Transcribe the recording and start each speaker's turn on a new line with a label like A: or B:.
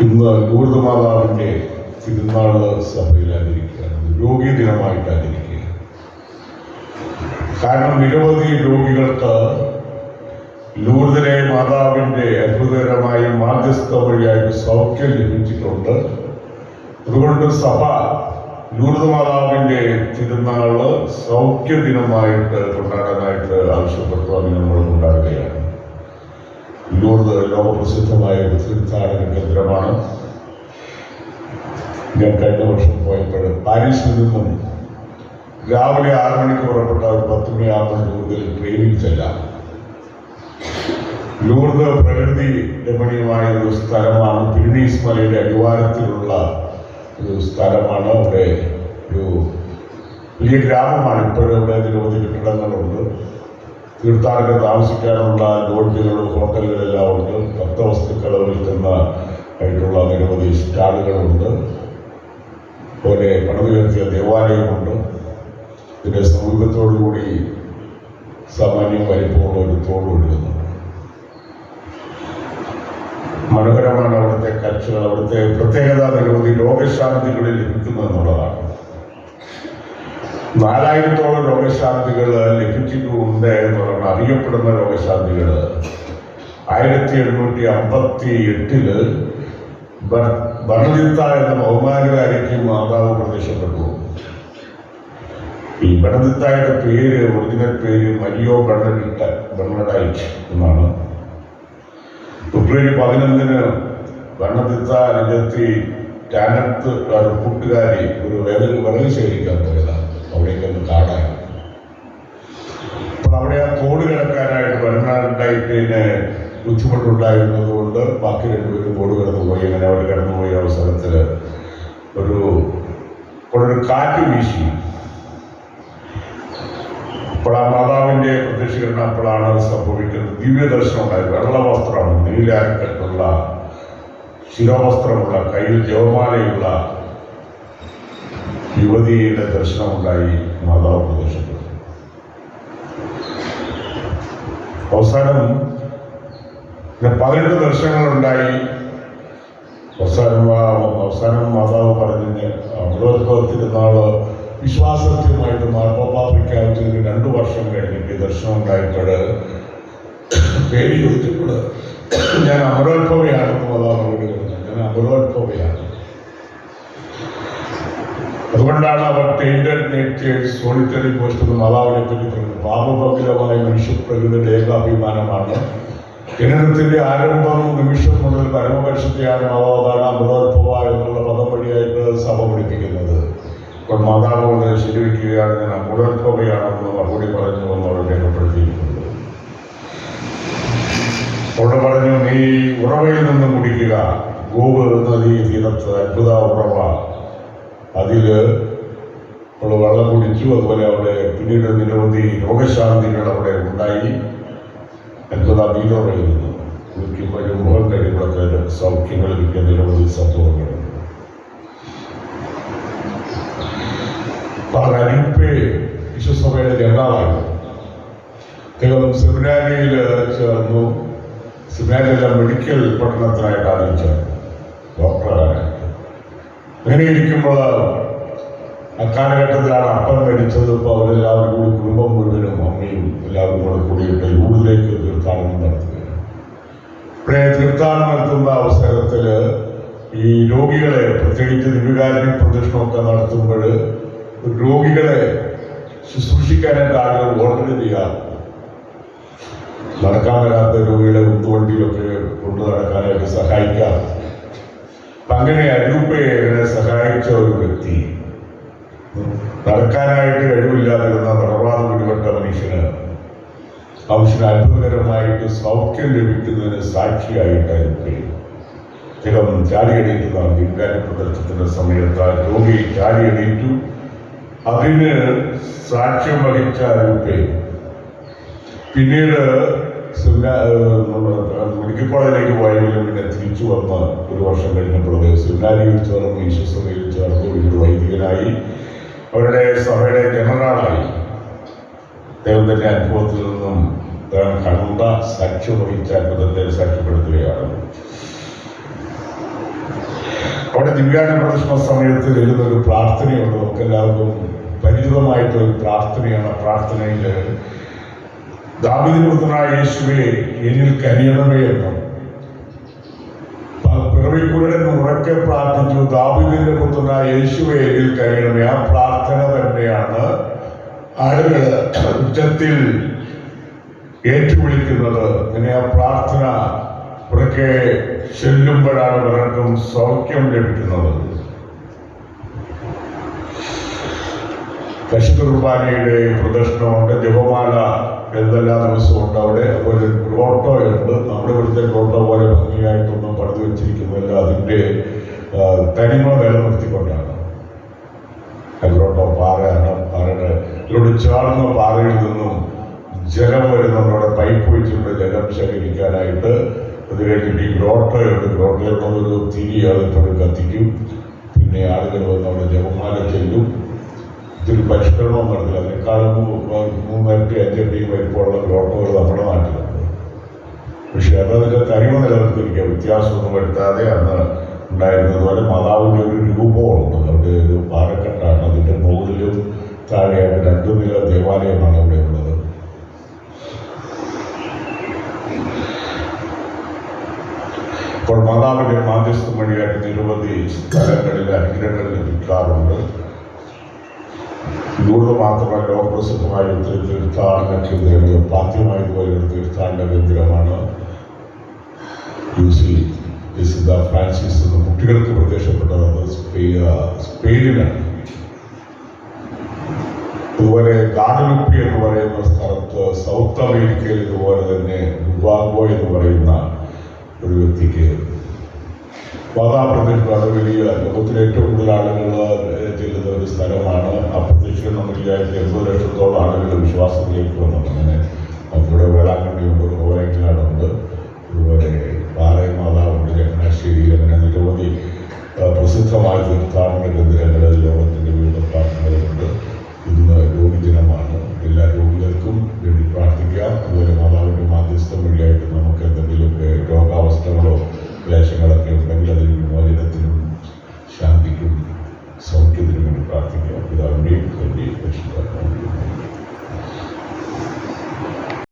A: ഇന്ന് ലൂർദ് മാതാവിന്റെ തിരുനാൾ സഭയിൽ ആചരിക്കുകയാണ് രോഗി ദിനമായിട്ട് കാരണം നിരവധി രോഗികൾക്ക് ലൂർദിനെ മാതാവിന്റെ അത്ഭുതകരമായ മാധ്യസ്ഥ വഴിയായിട്ട് സൗഖ്യം ലഭിച്ചിട്ടുണ്ട്. അതുകൊണ്ട് സഭ ലൂർദ് മാതാവിന്റെ തിരുനാൾ സൗഖ്യ ദിനമായിട്ട് കൊണ്ടാടാനായിട്ട് ആവശ്യപ്പെട്ടു. അതിന് നമ്മൾ കൊണ്ടാടുകയാണ്. ലൂർദ് ലോകപ്രസിദ്ധമായ ഒരു തീർത്ഥാടന കേന്ദ്രമാണ്. ഞാൻ കഴിഞ്ഞ വർഷം പോയപ്പോൾ പാരീസിൽ നിന്നും രാവിലെ ആറു മണിക്ക് പുറപ്പെട്ട ഒരു പത്ത് മണിയാകുമ്പോൾ ലൂർദിൽ ട്രെയിനിൽ ചെല്ലാം. ലൂർദ് പ്രകൃതി രമണീയമായ ഒരു സ്ഥലമാണ്. പിരിനീസ് മലയുടെ അടിവാരത്തിലുള്ള ഒരു സ്ഥലമാണ്. അവിടെ ഒരു വലിയ ഗ്രാമമാണ്. ഇപ്പോഴും അവിടെ നിരവധി കെട്ടിടങ്ങളുണ്ട്. തീർത്ഥാടകർ താമസിക്കാനുള്ള ലോഡ്ജുകളും ഹോട്ടലുകളെല്ലാം ഉണ്ട്. ഭക്തവസ്തുക്കൾ വിൽക്കുന്ന ആയിട്ടുള്ള നിരവധി സ്റ്റാളുകളുണ്ട്. പോലെ പണിതുയർത്തിയ ദേവാലയമുണ്ട്. ഇതിന്റെ സമീപത്തോടുകൂടി സാമാന്യം വലിപ്പമുള്ള ഒരു തോട് ഒഴുകുന്നു മനോഹരമാണ് അവിടുത്തെ കാഴ്ചകൾ അവിടുത്തെ പ്രത്യേകത നിരവധി രോഗശാന്തികളിൽ ലഭിക്കുന്നു എന്നുള്ളതാണ്. നാലായിരത്തോളം രോഗശാന്തികൾ ലഭിച്ചിട്ടുണ്ട് എന്ന് പറഞ്ഞാൽ അറിയപ്പെടുന്ന രോഗശാന്തികൾ ആയിരത്തി എണ്ണൂറ്റി അമ്പത്തി എട്ടിൽ ബർണിത്ത എന്ന ബഹുമാനകാരിക്ക് മാതാവ് പ്രത്യക്ഷപ്പെട്ടു. ഈ ബർണിത്തായുടെ പേര് ഒറിജിനൽ പേര് മരിയോ ബർണഡിട്ട ബർണഡൈറ്റ് എന്നാണ്. ഫെബ്രുവരി പതിനൊന്നിന് ബർണദിത്ത രംഗത്തി ടാനത്ത് കൂട്ടുകാരി ഒരു വിറക് വിറക് ശേഖരിക്കാൻ പോയതാണ് അവിടേക്ക് ഒന്ന് കാടായി. അപ്പോൾ അവിടെ ആ തോട് കിടക്കാനായിട്ട് ബർണഡൈറ്റിന് ബുദ്ധിമുട്ടുണ്ടായിരുന്നത് കൊണ്ട് ബാക്കി രണ്ടുപേരും ബോർഡ് കടന്നുപോയി. അങ്ങനെ അവർ കടന്നുപോയ അവസരത്തിൽ ഒരു ഒരു കാറ്റ് വീശി. അപ്പോൾ ആ മാതാവിന്റെ പ്രത്യക്ഷീകരണം അപ്പോഴാണ് സംഭവിക്കുന്നത്. ദിവ്യദർശനം ഉണ്ടായത്. വെള്ളവസ്ത്രം വസ്ത്രം നീലാക്കട്ടുള്ള ശിരോവസ്ത്രമുള്ള കയ്യിൽ ജവമാലയുള്ള യുവതിയുടെ ദർശനമുണ്ടായി മാതാവ് പ്രത്യക്ഷപ്പെട്ടു അവസാനം പതിനെട്ട് ദർശനങ്ങളുണ്ടായി. അവസാനം അവസാനം മാതാവ് പറഞ്ഞ് അമൃതോത്ഭവത്തിന്റെ നാൾ വിശ്വാസത്യമായിട്ട് മാർപ്പാപ്പ പ്രഖ്യാപിച്ചതിന് രണ്ടു വർഷം കഴിഞ്ഞിട്ട് ദർശനം ഉണ്ടായപ്പോൾ പേര് ചോദിച്ചപ്പോൾ ഞാൻ അമരോത്ഭവയാണെന്ന് മാതാവ് പറഞ്ഞു ഞാൻ അമരോത്ഭവയാണ് അതുകൊണ്ടാണ് അവർ പെയിന്റഡ് നേച്ചേഴ്സ് സോളിറ്ററി പോസ്റ്റ് മാതാവിനെ പറ്റി പറഞ്ഞത്. പാപഭോഗിതമായ മനുഷ്യപ്രകൃതിയുടെ ഏകാഭിമാനമാണ് ജനനത്തിന്റെ ആരംഭം നിമിഷം മുതൽ പരമപരിശുദ്ധിയാണ് മാതാവാണ് അമൃതോത്ഭവ എന്നുള്ള പദം വഴിയായിട്ട് സഭ പഠിപ്പിക്കുന്നത്. അപ്പോൾ മാതാവ് ശരിവയ്ക്കുകയാണ് ഞാൻ അമൃതോത്ഭവയാണെന്ന് മറുപടി പറഞ്ഞു എന്ന് അവർ രേഖപ്പെടുത്തിയിരിക്കുന്നത് അവിടെ പറഞ്ഞു നീ ഉറവയിൽ നിന്ന് കുടിക്കുക. ഗോവ് നദി തീരത്ത് അത്ഭുത ഉറവ. അതിൽ അവൾ വെള്ളം കുടിച്ചു. അതുപോലെ അവിടെ പിന്നീട് നിരവധി രോഗശാന്തികൾ അവിടെ ഉണ്ടായി. നീലോറയിൽ നിന്ന് കുളിക്കുമ്പോഴും മുഖം കഴിയുമ്പോഴൊക്കെ സൗഖ്യങ്ങൾ നിരവധി സംഭവങ്ങളുണ്ട് അപ്പോൾ അരിപ്പെ വിശ്വസഭയുടെ ജനറാളായിരുന്നു അദ്ദേഹം സെമിനാരിയിൽ ചേർന്നു. സെമിനാരിയിലെ മെഡിക്കൽ പഠനത്തിനായിട്ട് ആദ്യം ചേർന്നു അങ്ങനെ ഇരിക്കുമ്പോൾ അക്കാലഘട്ടത്തിലാണ് അപ്പം മരിച്ചത്. ഇപ്പോൾ അവരെല്ലാവരും കൂടി കുടുംബം മുഴുവനും അമ്മയും എല്ലാവരും കൂടെ കൂടിയിട്ട് ലൂഡിലേക്ക് തീർത്ഥാടനം നടത്തുകയാണ് ഇവിടെ തീർത്ഥാടനം നടത്തുന്ന അവസരത്തിൽ ഈ രോഗികളെ പ്രത്യേകിച്ച് ദിവ്യകാരുണ്യ പ്രദക്ഷിണമൊക്കെ നടത്തുമ്പോൾ രോഗികളെ ശുശ്രൂഷിക്കാനായിട്ട് ആളുകൾ ഓർഡർ ചെയ്യാറുണ്ട്. നടക്കാൻ വരാത്ത രോഗികളെ ഉത്തുവണ്ടിയിലൊക്കെ കൊണ്ടു നടക്കാനായിട്ട് അപ്പൊ അങ്ങനെ അരൂപയെ സഹായിച്ച ഒരു വ്യക്തി. നടക്കാനായിട്ട് കഴിവില്ലാതിരുന്ന തളർവാദം പിടിപെട്ട മനുഷ്യന് മനുഷ്യന് അത്ഭുതകരമായിട്ട് സൗഖ്യം ലഭിക്കുന്നതിന് സാക്ഷിയായിട്ടായിരിക്കും. അദ്ദേഹം ചാടിയടിക്കുന്നതാണ് ദിങ്കാരി പ്രദർശനത്തിന്റെ സമയത്ത് ആ രോഗി ചാടിയടിച്ചു അതിന് സാക്ഷ്യം വഹിച്ച രൂപേ പിന്നീട് മെഡിക്കൽ കോളേജിലേക്ക് പോയെങ്കിലും പിന്നെ തിരിച്ചു വന്ന് ഒരു വർഷം കഴിഞ്ഞപ്പോൾ സുനാരിയിൽ ചേർന്ന് ഈശ്വസഭയിൽ ചേർന്ന് ഒരു വൈദികനായി. അവരുടെ സഭയുടെ ജനറലായി. ദൈവത്തിന്റെ അനുഭവത്തിൽ നിന്നും കണ്ട സാക്ഷ്യം വഹിച്ച അത്ഭുതത്തെ സാക്ഷ്യപ്പെടുത്തുകയാണ്. അവിടെ ദിവ്യാന പ്രദർശന സമയത്ത് ഒരു പ്രാർത്ഥനയുണ്ട്. നമുക്ക് എല്ലാവർക്കും പരിചിതമായിട്ടുള്ള പ്രാർത്ഥനയാണ്. പ്രാർത്ഥനയിൽ ദാവിദിന് പുത്രനായ യേശുവെ എന്നിൽ കനിയണമേ എന്നും. പിറവിക്കുരുടൻ ഉറക്കെ പ്രാർത്ഥിച്ചു ദാവിദിന്റെ പുത്രനായ യേശുവെ എന്നിൽ കനിയണമേ. ആ പ്രാർത്ഥന തന്നെയാണ് ആളുകൾ ഉച്ചത്തിൽ ഏറ്റുവിളിക്കുന്നത് അങ്ങനെ ആ പ്രാർത്ഥന ഉറക്കെ ചെല്ലുമ്പോഴാണ് പലർക്കും സൗഖ്യം ലഭിക്കുന്നത്. പരിശുദ്ധ കുർബാനയുടെ പ്രദർശനമുണ്ട് ജപമാല എന്തെല്ലാ ദിവസവും ഉണ്ട് അവിടെ. ഒരു ഗ്രോട്ടോയുണ്ട് നമ്മുടെ ഇവിടുത്തെ ഗ്രോട്ടോ പോലെ ഭംഗിയായിട്ടൊന്നും പണിത് വെച്ചിരിക്കുന്നില്ല അതിന്റെ തനിമ നിലനിർത്തിക്കൊണ്ടാണ്. ഗ്രോട്ടോ പാറയാണ് പാറയുടെ ചാടുന്ന പാറയിൽ നിന്നും ജലം വരെ നമ്മളവിടെ പൈപ്പ് വെച്ചിട്ട് ജലം ശേഖരിക്കാനായിട്ട് അത് കഴിഞ്ഞിട്ട് ഈ ഗ്രോട്ടയുണ്ട് ഗ്രോട്ടയിൽ ഒരു തിരി അതിപ്പോൾ കത്തിക്കും. പിന്നെ ആളുകൾ വന്ന് അവിടെ ജപമാല ചെല്ലും. ഇതിൽ പരിഷ്കരണം നടത്തില്ല അതിനേക്കാളും മൂന്നരട്ടി അഞ്ചരട്ടി വലിപ്പമുള്ള ഗ്രോട്ടകൾ നമ്മുടെ നാട്ടിലുണ്ട് പക്ഷെ അതതിന്റെ തനിമ നിലനിർത്തിയിരിക്കുക. വ്യത്യാസമൊന്നും വരുത്താതെ അന്ന് ഉണ്ടായിരുന്നതുപോലെ മാതാവിന്റെ ഒരു രൂപമുണ്ട്. അവിടെ ഒരു പാറക്കെട്ടാണ് അതിന്റെ മുകളിലും താഴെയായിട്ട് രണ്ടു നില ദേവാലയമാണ് അവിടെ ഉള്ളത്. അപ്പോൾ മാതാവിന്റെ മാധ്യസ്ഥം വഴിയായിട്ട് നിരവധി സ്ഥലങ്ങളിൽ അനുഗ്രഹങ്ങൾ ലഭിക്കാറുണ്ട് ഇതുകൊണ്ട് മാത്രമല്ല ലോകപ്രസിദ്ധമായ ഒത്തിരി തീർത്ഥാടന കേന്ദ്രങ്ങൾ പാദ്യമായതുപോലെ ഒരു തീർത്ഥാടന കേന്ദ്രമാണ്. യു സി വിശുദ്ധ ഫ്രാൻസിസ് എന്ന കുട്ടികൾക്ക് പ്രത്യക്ഷപ്പെട്ടത്. സ്പെയിൻ സ്പെയിനിലാണ് അതുപോലെ ഗാനലുപ്പി എന്ന് പറയുന്ന സ്ഥലത്ത് സൗത്ത് അമേരിക്കയിൽ ഇതുപോലെ തന്നെ ലുവാങ്കോ എന്ന് പറയുന്ന ഒരു വ്യക്തിക്ക് മാതാപ്രതിഷ്ഠ വളരെ വലിയ ലോകത്തിലെ ഏറ്റവും കൂടുതൽ ആളുകൾ ചെല്ലുന്ന ഒരു സ്ഥലമാണ്. അപ്രതീക്ഷിത നമ്പരിലായിട്ട് എൺപത് ലക്ഷത്തോളം ആളുകൾ വിശ്വാസത്തിലേക്ക് വന്നത് അങ്ങനെ നമുക്കിവിടെ വേളാങ്കണ്ണിയുണ്ട് ഓരങ്ങാടുണ്ട് അതുപോലെ പാറയം മാതാവുണ്ട് ചങ്ങനാശ്ശേരിയിൽ അങ്ങനെ നിരവധി പ്രസിദ്ധമായ തീർത്ഥാടന കേന്ദ്രങ്ങൾ ലോകത്ത് ദിനമാണ്. എല്ലാ രോഗികൾക്കും